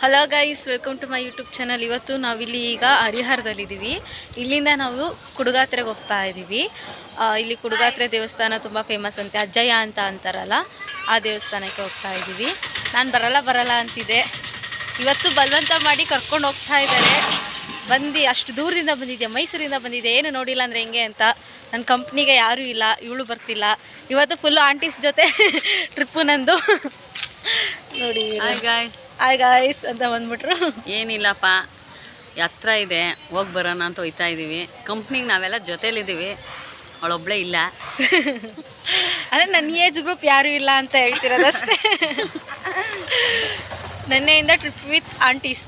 Hello guys welcome to my YouTube channel ಇವತ್ತು ನಾವಿಲ್ಲಿ ಈಗ ಹರಿಹರದಲ್ಲಿದ್ದೀವಿ. ಇಲ್ಲಿಂದ ನಾವು ಕುಡುಗಾತ್ರೆಗೆ ಹೋಗ್ತಾ ಇದ್ದೀವಿ. ಇಲ್ಲಿ ಕುಡುಗಾತ್ರೆ ದೇವಸ್ಥಾನ ತುಂಬ ಫೇಮಸ್ ಅಂತೆ. ಅಜ್ಜಯ್ಯ ಅಂತ ಅಂತಾರಲ್ಲ, ಆ ದೇವಸ್ಥಾನಕ್ಕೆ ಹೋಗ್ತಾ ಇದ್ದೀವಿ. ನಾನು ಬರಲ್ಲ ಬರಲ್ಲ ಅಂತಿದ್ದೆ. ಇವತ್ತು ಬಲವಂತ ಮಾಡಿ ಕರ್ಕೊಂಡು ಹೋಗ್ತಾ ಇದ್ದಾರೆ. ಬಂದು, ಅಷ್ಟು ದೂರದಿಂದ ಬಂದಿದ್ದೆ ಮೈಸೂರಿಂದ ಬಂದಿದ್ದೆ ಏನು ನೋಡಿಲ್ಲ ಅಂದರೆ ಹೆಂಗೆ ಅಂತ. ನನ್ನ ಕಂಪ್ನಿಗೆ ಯಾರೂ ಇಲ್ಲ, ಇವಳು ಬರ್ತಿಲ್ಲ. ಇವತ್ತು ಫುಲ್ಲು ಆಂಟೀಸ್ ಜೊತೆ ಟ್ರಿಪ್ಪು ನಂದು. ನೋಡಿ ಗಾಯ್ಸ್ ಹಾಯ್ ಗಾಯ್ಸ್ ಅಂತ ಬಂದ್ಬಿಟ್ರು. ಏನಿಲ್ಲಪ್ಪ ಹತ್ರ ಇದೆ ಹೋಗಿ ಬರೋಣ ಅಂತ ಹೋಯ್ತಾ ಇದ್ದೀವಿ ಕಂಪ್ನಿಗೆ ನಾವೆಲ್ಲ ಜೊತೇಲಿದ್ದೀವಿ ಅವಳೊಬ್ಳೇ ಇಲ್ಲ. ಅಂದರೆ ನನ್ನ ಏಜ್ ಗ್ರೂಪ್ ಯಾರೂ ಇಲ್ಲ ಅಂತ ಹೇಳ್ತಿರೋದಷ್ಟೇ. ನೆನ್ನೆಯಿಂದ ಟ್ರಿಪ್ ವಿತ್ ಆಂಟೀಸ್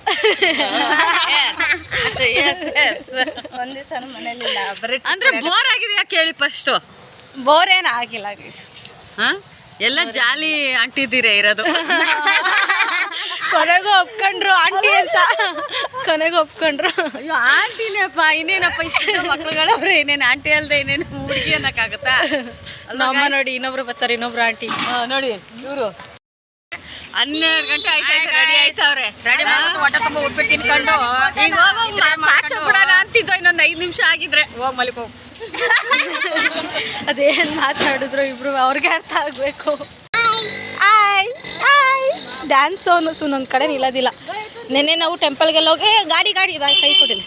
ಒಂದು ದಿವಸ ಮನೇಲಿಲ್ಲ ಬರೀ ಅಂದ್ರೆ ಬೋರ್ ಆಗಿದೆಯಾ ಕೇಳಿ ಫಸ್ಟು ಬೋರ್ ಏನು ಆಗಿಲ್ಲ ಗೈಸ್ ಹಾಂ? ಎಲ್ಲ ಜಾಲಿ ಅಂಟಿದ್ದೀರೇ ಇರೋದು? ಕೊನೆಗೂ ಒಪ್ಕೊಂಡ್ರು ಆಂಟಿ ಅಂತ. ಕೊನೆಗೂ ಒಪ್ಕೊಂಡ್ರು. ಅಯ್ಯೋ ಆಂಟಿನೇಪ್ಪ ಇನ್ನೇನಪ್ಪ ಇಷ್ಟು ಮಕ್ಳುಗಳವ್ರೆ ಏನೇನು ಆಂಟಿ ಅಲ್ದೆ ಇನ್ನೇನು ಹುಡುಗಿ ಅನ್ನಕ್ಕಾಗತ್ತಾ? ನಮ್ಮ ನೋಡಿ ಇನ್ನೊಬ್ರು ಬರ್ತಾರೆ ಇನ್ನೊಬ್ರು ಆಂಟಿ. ನೋಡಿ ಇವರು. ಹನ್ನೆರಡು ಗಂಟೆ ಆಯ್ತಾಯ್ತು ರೆಡಿ ಆಯ್ತವ್ರೆ ರೆಡಿ ಹೊಟ್ಟೆ ತುಂಬ ಉಪ್ಪಿಟ್ಟು ತಿನ್ಕೊಂಡು ಈಗ ಬಿಡೋಣ ಅಂತಿದ್ದೋ ಇನ್ನೊಂದು ಐದು ನಿಮಿಷ ಆಗಿದ್ರೆ. ಓ ಮಲಿಕೋ. ಅದೇನು ಮಾತಾಡಿದ್ರು ಇಬ್ರು ಅವ್ರಿಗೆ ಅರ್ಥ ಆಗಬೇಕು. ಡ್ಯಾನ್ಸ್ ಅವನು ನನ್ನ ಕಡೆ ನಿಲ್ಲೋದಿಲ್ಲ. ನಿನ್ನೆ ನಾವು ಟೆಂಪಲ್ಗೆಲ್ಲ ಹೋಗಿ ಗಾಡಿ ಗಾಡಿ ಬಾಯ್ ಕೈ ಕೊಟ್ಟಿಲ್ಲ.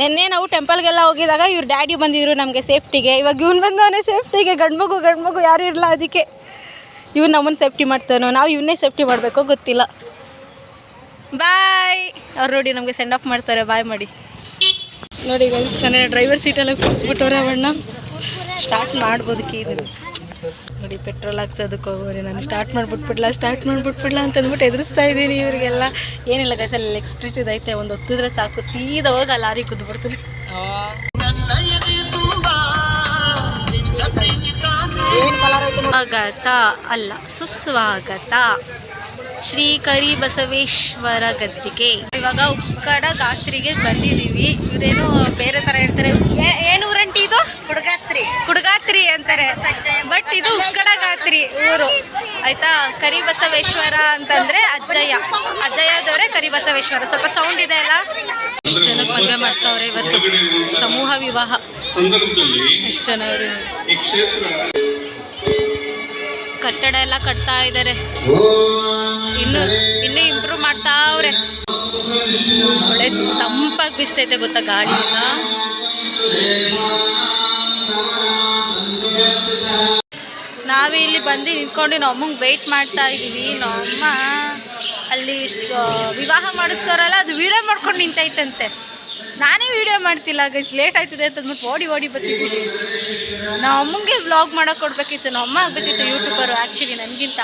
ನಿನ್ನೆ ನಾವು ಟೆಂಪಲ್ಗೆಲ್ಲ ಹೋಗಿದಾಗ ಇವ್ರ ಡ್ಯಾಡಿ ಬಂದಿದ್ರು ನಮಗೆ ಸೇಫ್ಟಿಗೆ ಇವಾಗ ಇವ್ನು ಬಂದವನೇ ಸೇಫ್ಟಿಗೆ ಗಂಡು ಮಗು ಗಂಡು ಮಗು ಯಾರು ಇರಲ್ಲ ಅದಕ್ಕೆ. ಇವ್ನು ನಮ್ಮನ್ನು ಸೇಫ್ಟಿ ಮಾಡ್ತಾನೋ, ನಾವು ಇವನ್ನೇ ಸೇಫ್ಟಿ ಮಾಡಬೇಕೋ ಗೊತ್ತಿಲ್ಲ. ಬಾಯ್ ಅವ್ರು ನೋಡಿ ನಮಗೆ ಸೆಂಡ್ ಆಫ್ ಮಾಡ್ತಾರೆ. ಬಾಯ್ ಮಾಡಿ. ನೋಡಿ ಗೈಸ್ ಡ್ರೈವರ್ ಸೀಟೆಲ್ಲ ಕೂರಿಸ್ಬಿಟ್ಟವ್ರೆ ಅವಣ್ಣ ಸ್ಟಾರ್ಟ್ ಮಾಡ್ಬೋದು ಕೀ ಇದು ನೋಡಿ ಪೆಟ್ರೋಲ್ ಹಾಕ್ಸೋದಕ್ಕೆ ಹೋಗೋರಿ ನಾನು ಸ್ಟಾರ್ಟ್ ಮಾಡಿಬಿಟ್ಬಿಡ್ಲಾ ಸ್ಟಾರ್ಟ್ ಮಾಡಿಬಿಟ್ಬಿಡ್ಲಾ ಅಂತ ಅಂದ್ಬಿಟ್ಟು ಎದುರಿಸ್ತಾ ಇದ್ದೀನಿ ಇವರಿಗೆಲ್ಲ. ಏನಿಲ್ಲ ಗೈಸ್ ಅಲ್ಲಿ ಎಕ್ಸ್ಟ್ರೀಟ್ ಇದೈತೆ ಒಂದು ಹೊತ್ತಿದ್ರೆ ಸಾಕು. ಸೀದಾ ಹೋಗಿ ಆ ಲಾರಿ ಕುದ್ಬಿಡ್ತೀನಿ ಸ್ವಾಗತ. ಅಲ್ಲ ಸುಸ್ವಾಗತ. ಶ್ರೀ ಕರಿ ಬಸವೇಶ್ವರ ಗದ್ದಿಗೆ. ಇವಾಗ ಉಕ್ಕಡ ಗಾತ್ರಿಗೆ ಬಂದಿದ್ದೀವಿ. ಇವರೇನು ಬೇರೆ ಥರ ಇರ್ತಾರೆ ಏನು ಕುಡಗಾತ್ರಿ ಹುಡುಗಾತ್ರಿ ಅಂತಾರೆ. ಬಟ್ ಇದು ಉಕ್ಕಡ ಗಾತ್ರಿ ಊರು. ಆಯ್ತಾ? ಕರಿಬಸವೇಶ್ವರ ಅಂತಂದ್ರೆ ಅಜ್ಜಯ್ಯ. ಅಜ್ಜಯ್ಯದವರೇ ಕರಿ ಬಸವೇಶ್ವರ ಸ್ವಲ್ಪ ಸೌಂಡ್ ಇದೆ ಅಲ್ಲ? ಎಷ್ಟು ಜನಕ್ಕೆ ಮದುವೆ ಮಾಡ್ತಾವ್ರೆ ಇವತ್ತು? ಸಮೂಹ ವಿವಾಹ. ಎಷ್ಟು ಜನ ಕಟ್ಟಡ ಎಲ್ಲ ಕಟ್ತಾ ಇದ್ದಾರೆ ಇನ್ನು ಇನ್ನು ಇಂಪ್ರೂವ್ ಮಾಡ್ತಾವ್ರೆ. ಒಳ್ಳೆ ತಂಪಾಗಿ ಬಿಸ್ತೈತೆ ಗೊತ್ತಾ ಗಾಡಿ ಎಲ್ಲ. ನಾವೇ ಇಲ್ಲಿ ಬಂದು ನಿಂತ್ಕೊಂಡು ನಮ್ಮ ಅಮ್ಮಂಗೆ ವೆಯ್ಟ್ ಮಾಡ್ತಾ ಇದ್ದೀವಿ. ನಮ್ಮ ಅಲ್ಲಿ ವಿವಾಹ ಮಾಡಿಸ್ತಾರಲ್ಲ ಅದು ವಿಡಿಯೋ ಮಾಡ್ಕೊಂಡು ನಿಂತೈತಂತೆ. ನಾನೇ ವಿಡಿಯೋ ಮಾಡ್ತಿಲ್ಲ ಗೈಸ್ ಲೇಟ್ ಆಯ್ತದೆ ಅಂತ ಅಂದ್ಬಿಟ್ಟು ಓಡಿ ಓಡಿ ಬರ್ತಿದ್ದೀವಿ. ನಾವು ಅಮ್ಮಂಗೆ ವ್ಲಾಗ್ ಮಾಡೋಕೆ ಕೊಡ್ಬೇಕಿತ್ತು ನಮ್ಮ ಅಮ್ಮ ಆಗಬೇಕಿತ್ತು ಯೂಟ್ಯೂಬರು ಆ್ಯಕ್ಚುಲಿ ನನಗಿಂತ.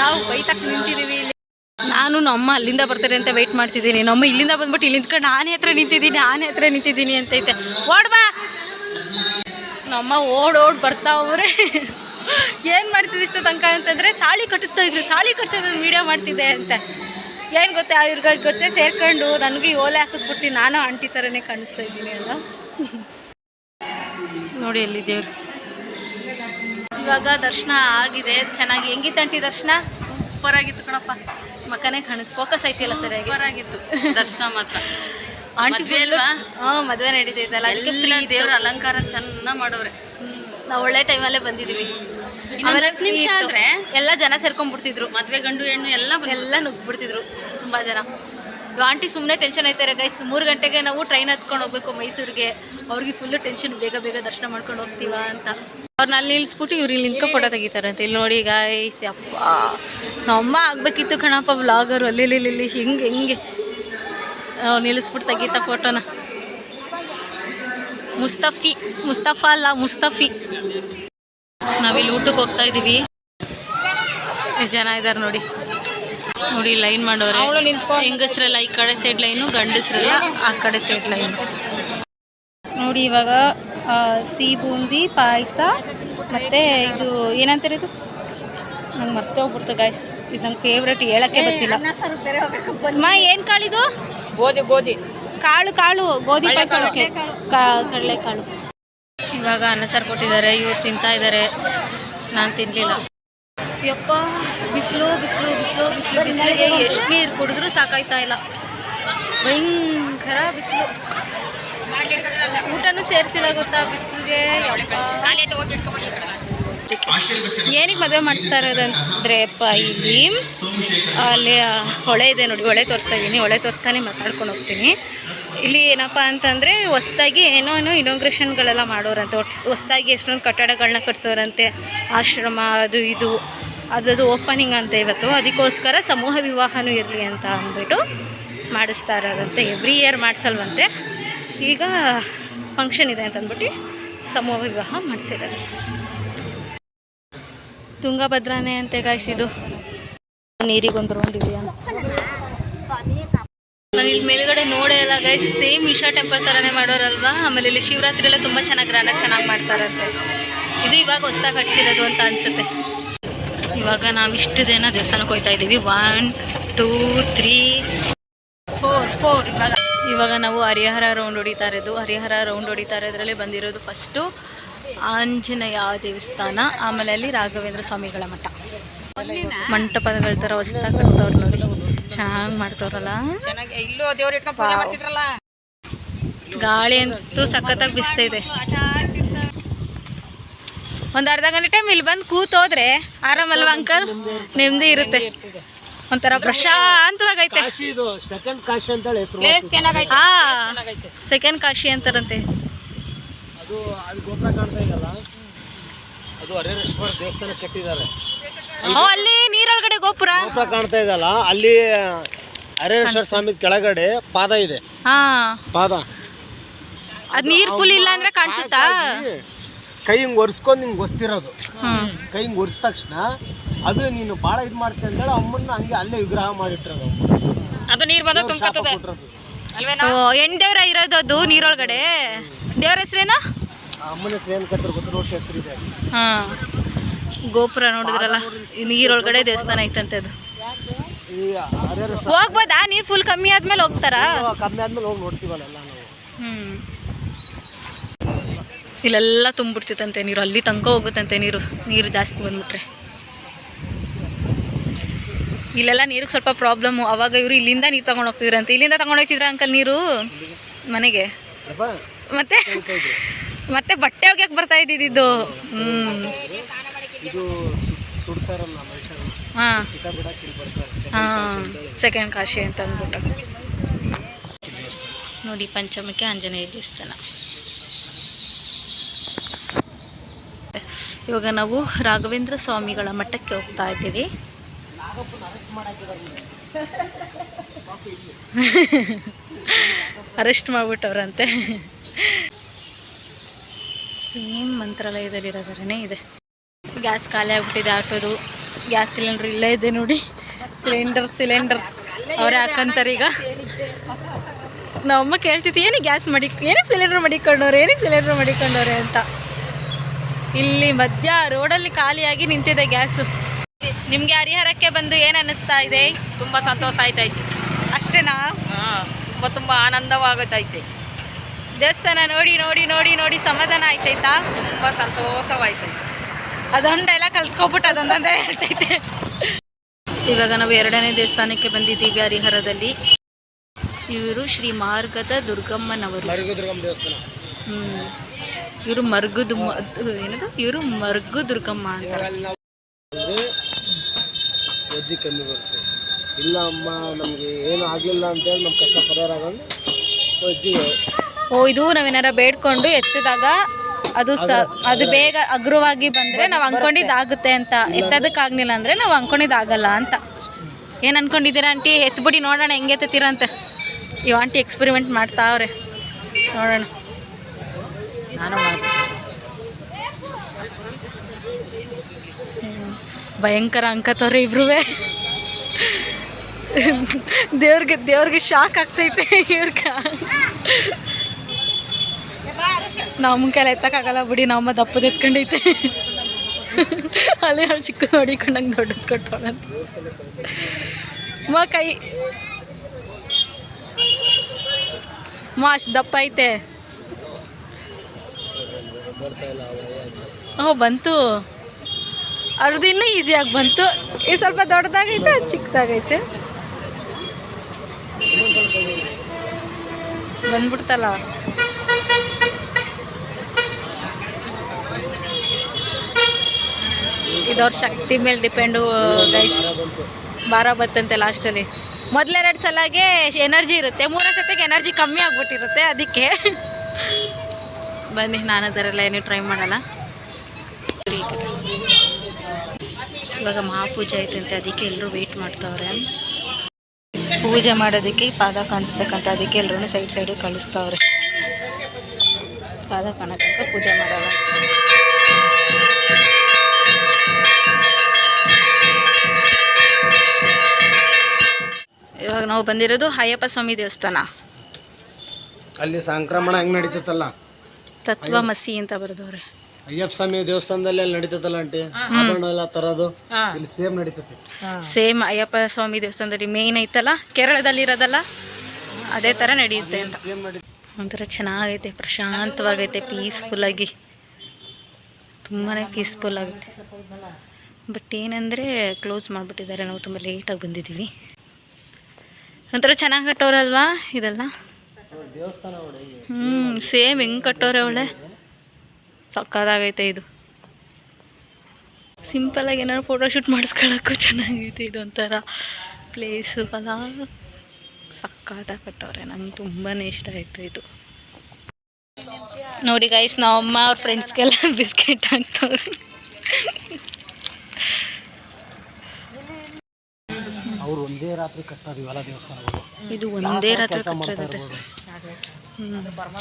ನಾವು ಬೈತಕ್ಕೆ ನಿಂತಿದ್ದೀವಿ ಇಲ್ಲಿ. ನಾನು ನಮ್ಮ ಅಲ್ಲಿಂದ ಬರ್ತಾರೆ ಅಂತ ವೆಯ್ಟ್ ಮಾಡ್ತಿದ್ದೀನಿ. ನಮ್ಮ ಇಲ್ಲಿಂದ ಬಂದ್ಬಿಟ್ಟು ಇಲ್ಲಿ ನಿಂತ್ಕೊಂಡು ನಾನೇ ಹತ್ರ ನಿಂತಿದ್ದೀನಿ ಆನೆ ಹತ್ರ ನಿಂತಿದ್ದೀನಿ ಅಂತೈತೆ ಓಡ್ ಬಾ. ನಮ್ಮ ಓಡ್ ಓಡ್ ಬರ್ತಾವ್ರೆ ಏನು ಮಾಡ್ತಿದ್ದೆ ಇಷ್ಟು ತನಕ ಅಂತಂದರೆ ತಾಳಿ ಕಟ್ಟಿಸ್ತಾ ಇದ್ರು. ತಾಳಿ ಕಟ್ಸೋದನ್ನ ವೀಡಿಯೋ ಮಾಡ್ತಿದ್ದೆ ಅಂತ. ಏನು ಗೊತ್ತಾ ಇವ್ರಗಳ ಜೊತೆ ಸೇರ್ಕೊಂಡು ನನಗೆ ಓಲೆ ಹಾಕಿಸ್ಬಿಟ್ಟು ನಾನು ಆಂಟಿ ಥರನೇ ಕಾಣಿಸ್ತಾ ಇದ್ದೀನಿ ಅಲ್ಲ ನೋಡಿ ಅಲ್ಲಿ ದೇವ್ರು. ಇವಾಗ ದರ್ಶನ ಆಗಿದೆ. ಚೆನ್ನಾಗಿ ಹೆಂಗಿತ್ತಂಟಿ ದರ್ಶನ? ಸೂಪರ್ ಆಗಿತ್ತು ಕಣಪ್ಪ. ಮಕ್ಕನೇ ಕಾಣಿಸ್ ಫೋಕಸ್ ಐತಿಲ್ಲ ಸರಿಯಾಗಿ ಸೂಪರ್ ಆಗಿತ್ತು. ದರ್ಶನ ಮಾತ್ರ. ಆಂಟಿ ಮದ್ವೆ ಅಲ್ವಾ? ಹಾಂ ಮದುವೆ ನಡೀತೈತಲ್ಲ ಅದಕ್ಕೆ ಎಲ್ಲ ಫ್ರೀ ದೇವ್ರ ಅಲಂಕಾರ ಚೆನ್ನಾಗ್ ಮಾಡೋರೆ ನಾವು ಒಳ್ಳೆ ಟೈಮಲ್ಲೇ ಬಂದಿದ್ದೀವಿ ಇನ್ನೊಂದ್ ಆಮೇಲೆ ಹತ್ತು ನಿಮಿಷ ಇತ್ತು. ಆದ್ರೆ ಎಲ್ಲ ಜನ ಸೇರ್ಕೊಂಡ್ಬಿಡ್ತಿದ್ರು. ಮದ್ವೆ ಗಂಡು ಹೆಣ್ಣು ಎಲ್ಲ ಎಲ್ಲ ನುಗ್ಬಿಡ್ತಿದ್ರು ತುಂಬಾ ಜನ. ಆಂಟಿ ಸುಮ್ಮನೆ ಟೆನ್ಷನ್ ಆಯ್ತಾರೆ ಗೈಸ್ ಮೂರು ಗಂಟೆಗೆ ನಾವು ಟ್ರೈನ್ ಹತ್ಕೊಂಡು ಹೋಗ್ಬೇಕು ಮೈಸೂರಿಗೆ. ಅವ್ರಿಗೆ ಫುಲ್ಲು ಟೆನ್ಷನ್ ಬೇಗ ಬೇಗ ದರ್ಶನ ಮಾಡ್ಕೊಂಡು ಹೋಗ್ತೀವ ಅಂತ. ಅವ್ರನ್ನ ಅಲ್ಲಿ ನಿಲ್ಲಿಸ್ಬಿಟ್ಟು ಇವ್ರು ಇಲ್ಲಿ ನಿಂತ್ಕೊ ಫೋಟೋ ತೆಗಿತಾರೆ ಅಂತ. ಇಲ್ಲಿ ನೋಡಿ ಗಾಯ್ಸ್ ಅಪ್ಪ ನಮ್ಮ ಆಗ್ಬೇಕಿತ್ತು ಕಣಪ್ಪ ಬ್ಲಾಗರು ಅಲ್ಲಿ, ಇಲ್ಲಿ ಹಿಂಗೆ, ಹೆಂಗೆ. ನಿಲ್ಲಿಸ್ಬಿಟ್ಟು ತೆಗಿತಾ ಫೋಟೋನ ಮುಸ್ತಫಿ, ಮುಸ್ತಫಾ ಅಲ್ಲ, ಮುಸ್ತಫಿ. ನಾವಿಲ್ಲಿ ಊಟಕ್ಕೆ ಹೋಗ್ತಾ ಇದ್ದೀವಿ ಎಷ್ಟು ಜನ ಇದ್ದಾರೆ ನೋಡಿ. ನೋಡಿ ಲೈನ್ ಮಾಡೋರೆ. ಹೆಂಗಸ್ರೆಲ್ಲ ಈ ಕಡೆ ಸೈಡ್ ಲೈನು ಗಂಡಸ್ರೆಲ್ಲ ಆ ಕಡೆ ಸೈಡ್ ಲೈನ್ ನೋಡಿ ಇವಾಗ ಸೀ ಸಿಹಿ ಬೂಂದಿ ಪಾಯಸ ಮತ್ತು ಇದು ಏನಂತಾರೆ ಇದು? ನಂಗೆ ಮರ್ತೇ ಹೋಗ್ಬಿಡ್ತು ಗಾಯ್ಸ್ ಇದು ನಂಗೆ ಫೇವ್ರೇಟ್ ಹೇಳಕ್ಕೆ ಗೊತ್ತಿಲ್ಲ. ಮಾ ಏನು ಕಾಳಿದು ಗೋಧಿ ಗೋಧಿ. ಕಾಳು ಕಾಳು ಗೋಧಿ ಪಾಯಸ ಕಡಲೆಕಾಳು. ಇವಾಗ ಅನ್ನ ಸಾರು ಕೊಟ್ಟಿದ್ದಾರೆ ಇವ್ರು ತಿಂತಾ ಇದ್ದಾರೆ. ನಾನು ತಿನ್ನಲಿಲ್ಲ ಯಪ್ಪ, ಬಿಸಿಲು ಬಿಸಿಲು ಬಿಸಿಲು ಬಿಸಿಲು ಬಿಸಿಲಿಗೆ ಎಷ್ಟು ನೀರು ಕುಡಿದ್ರೂ ಸಾಕಾಯ್ತಾ ಇಲ್ಲ. ಭಯಂಕರ ಬಿಸಿಲು. ಊಟನೂ ಸೇರ್ತಿಲ್ಲ ಗೊತ್ತಾ ಬಿಸಿಲಿಗೆ? ಏನಕ್ಕೆ ಮದುವೆ ಮಾಡಿಸ್ತಾ ಇರೋದಂದ್ರೆ ಅಪ್ಪ ಇಲ್ಲಿ, ಅಲ್ಲಿ ಹೊಳೆ ಇದೆ ನೋಡಿ, ಹೊಳೆ ತೋರಿಸ್ತಾ ಇದ್ದೀನಿ ಹೊಳೆ ತೋರಿಸ್ತಾನೆ ಮಾತಾಡ್ಕೊಂಡು ಹೋಗ್ತೀನಿ. ಇಲ್ಲಿ ಏನಪ್ಪ ಅಂತಂದರೆ, ಹೊಸ್ದಾಗಿ ಏನೋ ಏನೋ ಇನೋಗ್ರೇಷನ್ಗಳೆಲ್ಲ ಮಾಡೋರಂತೆ. ಹೊಸ್ದಾಗಿ ಎಷ್ಟೊಂದು ಕಟ್ಟಡಗಳನ್ನ ಕಟ್ಸೋರಂತೆ. ಆಶ್ರಮ, ಅದು ಇದು. ಅದರದ್ದು ಓಪನಿಂಗ್ ಅಂತ ಇವತ್ತು. ಅದಕ್ಕೋಸ್ಕರ ಸಮೂಹ ವಿವಾಹನೂ ಇರಲಿ ಅಂತ ಅಂದ್ಬಿಟ್ಟು ಮಾಡಿಸ್ತಾ ಇರೋದಂತೆ. Every year ಮಾಡಿಸಲ್ವಂತೆ. ಈಗ ಫಂಕ್ಷನ್ ಇದೆ ಅಂತ ಅಂದ್ಬಿಟ್ಟು ಸಮೂಹ ವಿವಾಹ ಮಾಡಿಸಿರೋದು. ತುಂಗಭದ್ರಾನೇ ಅಂತೆ ಗಾಯಿಸಿದು ನೀರಿಗೊಂದು ರೌಂಡ್ ನಾನು ಇಲ್ಲಿ ಮೇಲ್ಗಡೆ ನೋಡೇ ಇಲ್ಲ ಗೈಸ್ ಸೇಮ್ ಈಶಾ ಟೆಂಪಲ್ ಥರನೇ ಮಾಡೋರಲ್ವಾ? ಆಮೇಲೆ ಇಲ್ಲಿ ಶಿವರಾತ್ರಿ ಎಲ್ಲ ತುಂಬ ಚೆನ್ನಾಗಿ ಗ್ರ್ಯಾಂಡಾಗಿ ಚೆನ್ನಾಗಿ ಮಾಡ್ತಾರಂತೆ. ಇದು ಇವಾಗ ಹೊಸ್ದಾಗಿ ಕಟ್ಸಿರೋದು ಅಂತ ಅನ್ಸುತ್ತೆ. ಇವಾಗ ನಾವು ಇಷ್ಟು ದಿನ ದೇವಸ್ಥಾನಕ್ಕೆ ಹೋಗ್ತಾ ಇದ್ದೀವಿ one two three four four ಇವಾಗ. ಇವಾಗ ನಾವು ಹರಿಹರ ರೌಂಡ್ ಹೊಡಿತಾ ಇರೋದು. ಹರಿಹರ ರೌಂಡ್ ಹೊಡಿತಾ ಇರೋದ್ರಲ್ಲಿ ಬಂದಿರೋದು ಫಸ್ಟು ಆಂಜನೇಯ ದೇವಸ್ಥಾನ ಆಮೇಲೆ ಅಲ್ಲಿ ರಾಘವೇಂದ್ರ ಸ್ವಾಮಿಗಳ ಮಠ. ಮಂಟಪಗಳ ಥರ ಹೊಸ್ದಾಗಿ ಕಟ್ತವ್ರು ನೋಡಿ. ಚೆನ್ನಾಗಿ ಮಾಡ್ತವ್ರಲ್ಲ. ಗಾಳಿ ಅಂತೂ ಸಖತ್ತಾಗಿ ಬಿಸ್ತಾ ಇದೆ. ಒಂದು ಅರ್ಧ ಗಂಟೆ ಟೈಮ್ ಇಲ್ಲಿ ಬಂದು ಕೂತೋದ್ರೆ ಆರಾಮಲ್ವಾ ಅಂಕಲ್ ನೆಮ್ಮದಿ ಇರುತ್ತೆ. ಒಂಥರ ಪ್ರಶಾಂತವಾಗೈತೆ. ಸೆಕೆಂಡ್ ಕಾಶಿ ಅಂತ ಸೆಕೆಂಡ್ ಕಾಶಿ ಅಂತಾರಂತೆ. ಅದು ಅಲ್ಲಿ ನೀರೊಳಗಡೆ ಗೋಪುರ? ಗೋಪುರ ಕಾಣ್ತಾ ಇದಲ್ಲ ಅಲ್ಲಿ ಹರೇಶ್ವರ ಸ್ವಾಮಿ ಕೆಳಗಡೆ ಪಾದ ಇದೆ. ಹಾ. ಪಾದ. ಅದ್ ನೀರ್ ಫುಲ್ ಇಲ್ಲ ಅಂದ್ರೆ ಕಾಣಿಸುತ್ತಾ? ಕೈ ಹಿಂಗೆ ಒರೆಸ್ಕೊಂಡು ನಿಮ್ಗೆ ಒಸ್ತಿರೋದು ಕೈ ಹಿಂಗೆ ಒರೆಸಿದ ತಕ್ಷಣ ಅದು ನೀನು ಭಾಳ ಇದು ಮಾಡ್ತೀಯ ಅಂತೇಳಿ ಅಮ್ಮನ್ನ ಹಂಗೆ ಅಲ್ಲೇ ವಿಗ್ರಹ ಮಾಡಿಟ್ಟಿರೋದು. ಅದು ನೀರು ಬಂದ ಓ ಹೆಣ್ ದೇವ್ರ ಇರೋದು ಅದು ನೀರೊಳಗಡೆ. ದೇವ್ರ ಹೆಸ್ರೇನ? ಅಮ್ಮನ ಹೆಸರು ಏನು ಕಟ್ಟಿದ್ರು ಗೊತ್ತು? ಹೆಸರು ಇದೆ. ಹಾ. ಗೋಪುರ ನೋಡಿದ್ರಲ್ಲ ನೀರೊಳಗಡೆ ದೇವಸ್ಥಾನ ಐತಂತೆ ಅದು. ಹೋಗ್ಬೋದಾ? ನೀರ್ ಫುಲ್ ಕಮ್ಮಿ ಆದ್ಮೇಲೆ ಹೋಗ್ತಾರಾ? ಕಮ್ಮಿ ಆದ್ಮೇಲೆ ಹೋಗಿ ನೋಡ್ತೀವಲ್ಲ ಎಲ್ಲ ನಾವು ಹ್ಮ್ ಇಲ್ಲೆಲ್ಲ ತುಂಬಿಡ್ತಿತ್ತಂತೆ ನೀರು. ಅಲ್ಲಿ ತನಕ ಹೋಗುತ್ತಂತೆ ನೀರು. ನೀರು ಜಾಸ್ತಿ ಬಂದ್ಬಿಟ್ರೆ. ಇಲ್ಲೆಲ್ಲ ನೀರಿಗೆ ಸ್ವಲ್ಪ ಪ್ರಾಬ್ಲಮ್ಮು. ಅವಾಗ ಇವರು ಇಲ್ಲಿಂದ ನೀರು ತಗೊಂಡು ಹೋಗ್ತಿದ್ರಂತೆ. ಇಲ್ಲಿಂದ ತಗೊಂಡು ಹೋಗ್ತಿದ್ರ ಅಂಕಲ್ ನೀರು? ಮನೆಗೆ? ಮತ್ತೆ? ಮತ್ತೆ ಬಟ್ಟೆ ಒಗ್ಯಕ್ಕೆ ಬರ್ತಾ ಇದ್ದಿದ್ದು. ಹಾಂ. ಹಾಂ. ಸೆಕೆಂಡ್ ಕಾಶಿ ಅಂತ ಅಂದ್ಬಿಟ್ಟು ನೋಡಿ ಪಂಚಮಕ್ಕೆ ಆಂಜನೇಯ ದೇವಸ್ಥಾನ. ಇವಾಗ ನಾವು ರಾಘವೇಂದ್ರ ಸ್ವಾಮಿಗಳ ಮಠಕ್ಕೆ ಹೋಗ್ತಾ ಇದ್ದೀವಿ. ಅರೆಸ್ಟ್ ಮಾಡಿಬಿಟ್ಟವ್ರಂತೆ. ಸೇಮ್ ಮಂತ್ರಾಲಯದಲ್ಲಿರೋ ಥರನೇ ಇದೆ. ಗ್ಯಾಸ್ ಖಾಲಿ ಆಗ್ಬಿಟ್ಟಿದೆ, ಹಾಕೋದು. ಗ್ಯಾಸ್ ಸಿಲಿಂಡರ್ ಇಲ್ಲೇ ಇದೆ ನೋಡಿ. Cylinder cylinder. ಅವರೇ ಹಾಕಂತಾರೆ ಈಗ. ನಮ್ಮಮ್ಮ ಕೇಳ್ತಿತ್ತು ಏನಕ್ಕೆ ಗ್ಯಾಸ್ ಮಡಿ ಏನಕ್ಕೆ ಸಿಲಿಂಡರ್ ಮಡಿಕೊಂಡವ್ರೆ ಏನಕ್ಕೆ ಸಿಲಿಂಡರ್ ಮಡಿಕೊಂಡವ್ರೆ ಅಂತ. ಇಲ್ಲಿ ಮಧ್ಯ ರೋಡಲ್ಲಿ ಖಾಲಿಯಾಗಿ ನಿಂತಿದೆ ಗ್ಯಾಸು. ನಿಮಗೆ ಹರಿಹರಕ್ಕೆ ಬಂದು ಏನು ಅನ್ನಿಸ್ತಾ ಇದೆ? ತುಂಬಾ ಸಂತೋಷ ಆಯ್ತೈತೆ ಅಷ್ಟೇನಾ? ತುಂಬಾ ತುಂಬ ಆನಂದವಾಗುತ್ತೈತೆ ದೇವಸ್ಥಾನ ನೋಡಿ ನೋಡಿ ನೋಡಿ ನೋಡಿ ಸಮಾಧಾನ ಆಯ್ತೈತಾ ತುಂಬ ಸಂತೋಷವಾಯ್ತೈತೆ ಅದೊಂದೆಲ್ಲ ಕಲ್ತ್ಕೊಬಿಟ್ಟು ಅದೊಂದೊಂದೇ ಹೇಳ್ತೈತೆ. ಇವಾಗ ನಾವು ಎರಡನೇ ದೇವಸ್ಥಾನಕ್ಕೆ ಬಂದಿದ್ದೀವಿ ಹರಿಹರದಲ್ಲಿ. ಇವರು ಶ್ರೀ ಮಾರ್ಗದ ದುರ್ಗಮ್ಮನವರು. ದುರ್ಗಮ್ಮ ದೇವಸ್ಥಾನ. ಹ್ಮ್. ಇವರು ಮರ್ಗುದು ಏನದು? ಇವರು ಮರ್ಗು ದುರ್ಗಮ್ಮ ಅಂತ. ಕಮ್ಮಿ ಬರುತ್ತೆ. ಇಲ್ಲ ಅಮ್ಮ ನಮಗೆ ಏನು ಆಗಿಲ್ಲ ಅಂತೇಳಿ ನಮ್ಮ ಕಷ್ಟ ಪರಿಹಾರ ಓ ಇದು ನಾವೇನಾರ ಬೇಡ್ಕೊಂಡು ಎತ್ತಿದಾಗ ಅದು ಸ ಅದು ಬೇಗ ಅಗ್ರವಾಗಿ ಬಂದರೆ ನಾವು ಅನ್ಕೊಂಡಿದ್ದಾಗುತ್ತೆ ಅಂತ. ಅಂತ ಎತ್ತೋದಕ್ಕಾಗಲಿಲ್ಲ ಅಂದರೆ ನಾವು ಅನ್ಕೊಂಡಿದ್ದಾಗಲ್ಲ ಅಂತ. ಏನು ಅನ್ಕೊಂಡಿದ್ದೀರಾ ಆಂಟಿ? ಎತ್ಬಿಡಿ ನೋಡೋಣ ಹೆಂಗೆ ಎತ್ತುತ್ತೀರಾ ಅಂತ. ಇವ್ ಆಂಟಿ ಎಕ್ಸ್ಪೆರಿಮೆಂಟ್ ಮಾಡ್ತಾವ್ರೆ. ನೋಡೋಣ. ನಾನು ಭಯಂಕರ ಅಂಕತವ್ರೆ ಇಬ್ರು ದೇವ್ರಿಗೆ ದೇವ್ರಿಗೆ ಶಾಕ್ ಆಗ್ತೈತೆ ಇವ್ರಕ. ನಮ್ಮ ಕೈಲಿ ಎತ್ತಕ್ಕಾಗಲ್ಲ ಬಿಡಿ, ನಮ್ಮ ದಪ್ಪದ ಎತ್ಕೊಂಡೈತೆ. ಅಲ್ಲಿ ಅವಳು ಚಿಕ್ಕ ನೋಡಿಕೊಂಡಂಗೆ ದೊಡ್ಡದು ಕೊಟ್ಟವಳಂತ ಮಾ ಕೈ. ಮಾ ಅಷ್ಟು ದಪ್ಪ ಐತೆ. ಓ, ಬಂತು. ಇನ್ನೂ ಈಸಿಯಾಗಿ ಬಂತು. ಇದು ಸ್ವಲ್ಪ ದೊಡ್ಡದಾಗೈತೆ, ಅದು ಚಿಕ್ಕದಾಗೈತೆ? ಬಂದ್ಬಿಡ್ತಲ್ಲ. ಇದವ್ರ ಶಕ್ತಿ ಮೇಲೆ ಡಿಪೆಂಡು ಗೈಸ್ ಭಾರ ಬತ್ತಂತೆ ಲಾಸ್ಟಲ್ಲಿ ಮೊದಲೆರಡು ಸಲಗೆ ಎನರ್ಜಿ ಇರುತ್ತೆ. ಮೂರನೇ ಸತಿಗೆ ಎನರ್ಜಿ ಕಮ್ಮಿ ಆಗ್ಬಿಟ್ಟಿರುತ್ತೆ, ಅದಕ್ಕೆ. ಬನ್ನಿ ನಾನು ಅದರೆಲ್ಲ ಏನು ಟ್ರೈ ಮಾಡಲ್ಲ. ಇವಾಗ ಮಹಾಪೂಜೆ ಅಂತ ಅದಕ್ಕೆ ಎಲ್ಲರೂ ವೆಯ್ಟ್ ಮಾಡ್ತಾವ್ರೆ. ಪೂಜೆ ಮಾಡೋದಕ್ಕೆ ಪಾದ ಕಾಣಿಸ್ಬೇಕಂತ ಅದಕ್ಕೆ ಎಲ್ಲರೂ ಸೈಡ್ ಸೈಡು ಕಳಿಸ್ತಾವ್ರೆ. ಪಾದ ಕಾಣೋದಕ್ಕೆ ಪೂಜೆ ಮಾಡೋಣ. ಇವಾಗ ನಾವು ಬಂದಿರೋದು ಅಯ್ಯಪ್ಪ ಸ್ವಾಮಿ ದೇವಸ್ಥಾನ. ಅಲ್ಲಿ ಸಂಕ್ರಮಣ ಹೆಂಗ್ ನಡೀತಲ್ಲ ತತ್ವ ಮಸಿ ಅಂತ ಬರೆದವ್ರೆ. ಅಯ್ಯಪ್ಪ ಸ್ವಾಮಿ ದೇವಸ್ಥಾನದಲ್ಲಿ ಅಲ್ಲಿ ನಡೀತದಲ್ಲ ಆಂಟಿ? ಆಭರಣ ಎಲ್ಲ ತರೋದು ಇಲ್ಲಿ ಸೇಮ್ ನಡೀತೈತಿ ಸೇಮ್ ಅಯ್ಯಪ್ಪ ಸ್ವಾಮಿ ದೇವಸ್ಥಾನದಲ್ಲಿ ಮೇನ್ ಐತಲ್ಲ ಕೇರಳದಲ್ಲಿ ಇರೋದಲ್ಲ ಅದೇ ಥರ ನಡೆಯುತ್ತೆ ಅಂತ. ಸೇಮ್ ಒಂಥರ ಚೆನ್ನಾಗೈತೆ ಪ್ರಶಾಂತವಾಗೈತೆ ಪೀಸ್ಫುಲ್ಲಾಗಿ ತುಂಬಾ ಪೀಸ್ಫುಲ್ ಆಗುತ್ತೆ. ಬಟ್ ಏನಂದರೆ ಕ್ಲೋಸ್ ಮಾಡಿಬಿಟ್ಟಿದ್ದಾರೆ ನಾವು ತುಂಬ ಲೇಟಾಗಿ ಬಂದಿದ್ದೀವಿ. ಒಂಥರ ಚೆನ್ನಾಗಿ ಕಟ್ಟೋರಲ್ವಾ ಇದೆಲ್ಲ? ಹ್ಞೂ ಸೇಮ್ ಹೆಂಗೆ ಕಟ್ಟೋರೆ ಅವಳೆ ಸಕ್ಕದಾಗೈತೆ ಇದು. ಸಿಂಪಲಾಗಿ ಏನಾದ್ರು ಫೋಟೋಶೂಟ್ ಮಾಡಿಸ್ಕೊಳ್ಳೋಕ್ಕೂ ಚೆನ್ನಾಗೈತೆ ಇದು ಒಂಥರ ಪ್ಲೇಸು ಅಲ್ಲ. ಸಕ್ಕತ್ತಾಗಿ ಕಟ್ಟವ್ರೆ ನಂಗೆ ತುಂಬಾ ಇಷ್ಟ ಆಯಿತು ಇದು. ನೋಡಿ ಗೈಸ್ ನಾವು ಅಮ್ಮ ಅವ್ರ ಫ್ರೆಂಡ್ಸ್ಗೆಲ್ಲ ಬಿಸ್ಕೆಟ್ ಹಾಕ್ತವ್ರೆ ಅವ್ರು ಒಂದೇ ರಾತ್ರಿ ಇವೆಲ್ಲ ದೇವಸ್ಥಾನಗಳು. ಇದು ಒಂದೇ ರಾತ್ರಿ ಕೆಲಸ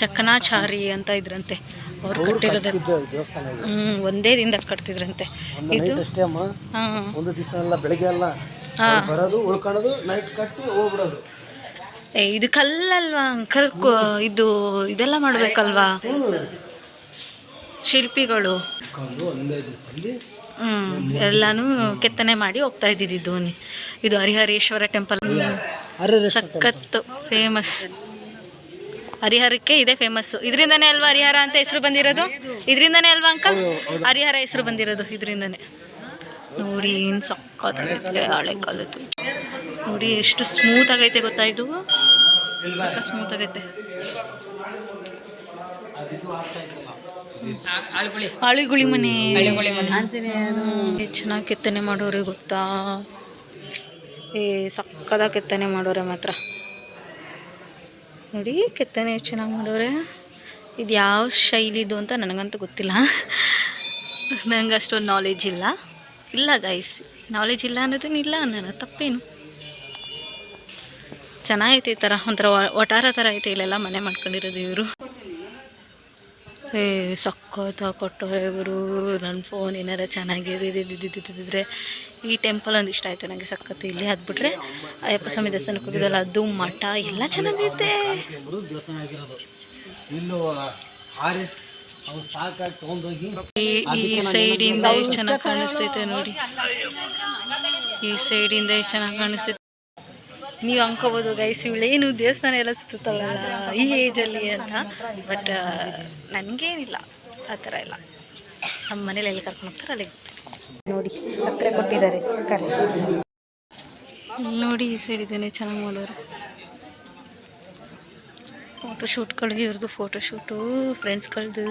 ಚಕನಾಚಾರಿ ಅಂತ ಇದ್ರಂತೆ. ಅವ್ರು ಕಟ್ಟಿರೋದು. ದೇವಸ್ಥಾನ ಹ್ಞೂ ಒಂದೇ ದಿನದಲ್ಲಿ ಕಟ್ತಿದ್ರಂತೆ. ಇದು ಅಷ್ಟೇ ಅಮ್ಮ. ಹಾಂ. ಒಂದು ದಿವಸ ಎಲ್ಲ ಬೆಳಿಗ್ಗೆ ಎಲ್ಲ ಬರೋದು ಉಳ್ಕೊಳ್ಳೋದು ನೈಟ್ ಕಟ್ಟಿ ಹೋಗ್ಬಿಡೋದು. ಇದು ಕಲ್ಲಲ್ವಾ? ಅಂಕಲ್ ಇದು ಇದೆಲ್ಲ ಮಾಡ್ಬೇಕಲ್ವಾ? ಶಿಲ್ಪಿಗಳು. ಹ್ಞೂ ಎಲ್ಲಾನು ಕೆತ್ತನೆ ಮಾಡಿ ಹೋಗ್ತಾ ಇದ್ದಿದ್ದು ಇದು ಹರಿಹರೇಶ್ವರ ಟೆಂಪಲ್ ಸಖತ್ತು ಫೇಮಸ್ ಹರಿಹರಕ್ಕೆ ಇದೆ ಫೇಮಸ್ಸು ಇದರಿಂದನೇ ಅಲ್ವಾ ಹರಿಹರ ಅಂತ ಹೆಸರು ಬಂದಿರೋದು? ಇದರಿಂದನೇ ಅಲ್ವಾ ಅಂಕಲ್? ಹರಿಹರ ಹೆಸರು ಬಂದಿರೋದು ಇದರಿಂದನೇ. ನೋಡಿ ಏನು ಸಕ್ಕತ್ತಾಗೈತೆ ಹಳೆ ಕಾಲದ್ದು. ನೋಡಿ ಎಷ್ಟು ಸ್ಮೂತ್ ಆಗೈತೆ ಗೊತ್ತಾ ಇದು? ಸಕ್ಕ ಸ್ಮೂತ್ ಆಗೈತೆ. ಆಳಿಗುಳಿ ಮನೆ. ಎಷ್ಟು ಚೆನ್ನಾಗಿ ಕೆತ್ತನೆ ಮಾಡೋರೆ ಗೊತ್ತಾ? ಏ ಸಕ್ಕದಾಗ ಕೆತ್ತನೆ ಮಾಡೋರೆ ಮಾತ್ರ. ನೋಡಿ, ಕೆತ್ತನೆ ಚೆನ್ನಾಗಿ ಮಾಡೋರೆ. ಇದು ಯಾವ ಶೈಲಿದು ಅಂತ ನನಗಂತೂ ಗೊತ್ತಿಲ್ಲ. ನನಗೆ ಅಷ್ಟೊಂದು ನಾಲೆಜ್ ಇಲ್ಲ. ಇಲ್ಲ ಗೈಸ್ ನಾಲೆಜ್ ಇಲ್ಲ ಅನ್ನೋದೇನು ಇಲ್ಲ ಅನ್ನೋಣ ತಪ್ಪೇನು. ಚೆನ್ನಾಗೈತೆ ಈ ಥರ ಒಂಥರ ಒಟಾರ ಥರ ಐತೆ ಇಲ್ಲೆಲ್ಲ ಮನೆ ಮಾಡ್ಕೊಂಡಿರೋದು ಇವರು. ಏ ಸಕ್ಕತ್ತ ಕೊಟ್ಟವ್ರೆ ಇವರು ನನ್ನ ಫೋನ್ ಏನಾರ ಚೆನ್ನಾಗಿದ್ದಿದ್ದಿದ್ದಿದ್ರೆ ಈ ಟೆಂಪಲ್ ಒಂದು ಇಷ್ಟ ಆಯಿತು ನನಗೆ ಸಖತ್ತು. ಇಲ್ಲಿ ಹತ್ಬಿಟ್ರೆ ಅಯ್ಯಪ್ಪ ಸ್ವಾಮಿ ದೇವಸ್ಥಾನಕ್ಕೆ ಹೋಗಿದ್ದಲ್ಲ ಅದು ಮಠ, ಎಲ್ಲ ಚೆನ್ನಾಗೈತೆ. ಈ ಸೈಡಿಂದ ಎಷ್ಟು ಚೆನ್ನಾಗಿ ಕಾಣಿಸ್ತೈತೆ ನೋಡಿ. ಈ ಸೈಡಿಂದ ಎಷ್ಟು ಚೆನ್ನಾಗಿ ಕಾಣಿಸ್ತೈತೆ. ನೀವು ಅನ್ಕೋಬೋದು ಗೈಸ್ ಇವಳೇನು ದೇವಸ್ಥಾನ ಎಲ್ಲ ಸುತ್ತಲ್ಲ ಈ ಏಜಲ್ಲಿ ಅಂತ. ಬಟ್ ನನಗೇನಿಲ್ಲ ಆ ಥರ ಇಲ್ಲ. ನಮ್ಮ ಮನೇಲಿ ಎಲ್ಲಿ ಕರ್ಕೊಂಡು ಹೋಗ್ತಾರೆ ಅಲ್ಲಿಗೆ ನೋಡಿ ಸಕ್ಕರೆ ಕೊಟ್ಟಿದ್ದಾರೆ ಸಕ್ಕರೆ. ನೋಡಿ ಈ ಸೈಡ್ ಚೆನ್ನಾಗಿ ಮಾಡೋರು ಫೋಟೋಶೂಟ್ಗಳು ಇವ್ರದ್ದು ಫೋಟೋಶೂಟು ಫ್ರೆಂಡ್ಸ್ಗಳದ್ದು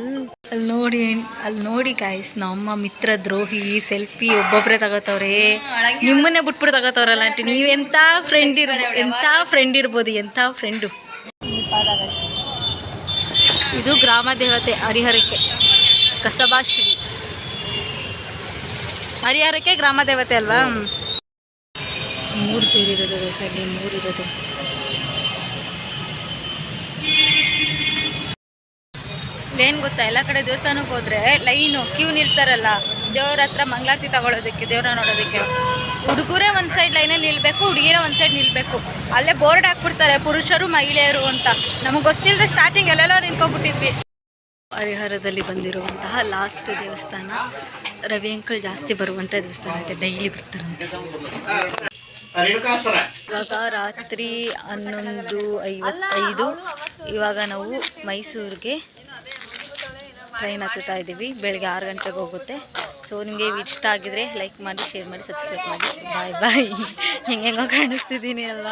ಅಲ್ಲಿ ನೋಡಿ ಅಲ್ಲಿ ನೋಡಿ ಗಾಯ್ಸ್ ನಮ್ಮ ಮಿತ್ರ ದ್ರೋಹಿ ಸೆಲ್ಫಿ ಒಬ್ಬೊಬ್ಬರೇ ತಗೋತವ್ರೆ. ನಿಮ್ಮನ್ನೇ ಬಿಟ್ಬಿಟ್ಟು ತಗೋತವ್ರಲ್ಲ ಆಂಟಿ ಎಂತ ಫ್ರೆಂಡ್ ಇರ್ ಎಂಥ ಫ್ರೆಂಡ್ ಇರ್ಬೋದು ಎಂಥ ಫ್ರೆಂಡು ಇದು ಗ್ರಾಮ ದೇವತೆ ಹರಿಹರಕ್ಕೆ ಕಸಬಾಶ್ರೀ ಹರಿಹರಕ್ಕೆ ಗ್ರಾಮ ದೇವತೆ ಅಲ್ವಾ? ಮೂರು ತೇರಿರೋದು ಅಲ್ಲಿ ಮೂರು ಏನು ಗೊತ್ತಾ? ಎಲ್ಲ ಕಡೆ ದೇವಸ್ಥಾನಕ್ಕೆ ಹೋದರೆ ಲೈನು ಕ್ಯೂ ನಿಲ್ತಾರಲ್ಲ? ದೇವ್ರ ಹತ್ರ ಮಂಗಳಾರತಿ ತಗೊಳ್ಳೋದಕ್ಕೆ ದೇವ್ರ ನೋಡೋದಕ್ಕೆ. ಹುಡುಗರೇ ಒಂದು ಸೈಡ್ ಲೈನಲ್ಲಿ ನಿಲ್ಬೇಕು ಹುಡುಗಿರೇ ಒಂದು ಸೈಡ್ ನಿಲ್ಬೇಕು. ಅಲ್ಲೇ ಬೋರ್ಡ್ ಹಾಕ್ಬಿಡ್ತಾರೆ ಪುರುಷರು ಮಹಿಳೆಯರು ಅಂತ. ನಮಗೆ ಗೊತ್ತಿಲ್ಲದೆ ಸ್ಟಾರ್ಟಿಂಗ್ ಎಲ್ಲೆಲ್ಲೋ ನಿಂತ್ಕೊಬಿಟ್ಟಿದ್ವಿ ಹರಿಹರದಲ್ಲಿ ಬಂದಿರುವಂತಹ ಲಾಸ್ಟ್ ದೇವಸ್ಥಾನ ರವಿ ಅಂಕಲ್ ಜಾಸ್ತಿ ಬರುವಂಥ ದೇವಸ್ಥಾನ ಇದೆ ಡೈಲಿ ಬರ್ತಾರಂತೆ. ಇವಾಗ ರಾತ್ರಿ ಹನ್ನೊಂದು ಐವತ್ತೈದು ಇವಾಗ ನಾವು ಮೈಸೂರಿಗೆ ಟ್ರೈನ್ ಹತ್ತುತ್ತಾ ಇದ್ದೀವಿ. ಬೆಳಗ್ಗೆ ಆರು ಗಂಟೆಗೆ ಹೋಗುತ್ತೆ. ಸೊ ನಿಮಗೆ ಇಷ್ಟ ಆಗಿದ್ರೆ ಲೈಕ್ ಮಾಡಿ ಶೇರ್ ಮಾಡಿ ಸಬ್ಸ್ಕ್ರೈಬ್ ಮಾಡಿ. ಬಾಯ್ ಬಾಯ್ ಹೆಂಗೆಂಗೋ ಕಾಣಿಸ್ತಿದ್ದೀನಿ ಅಲ್ಲ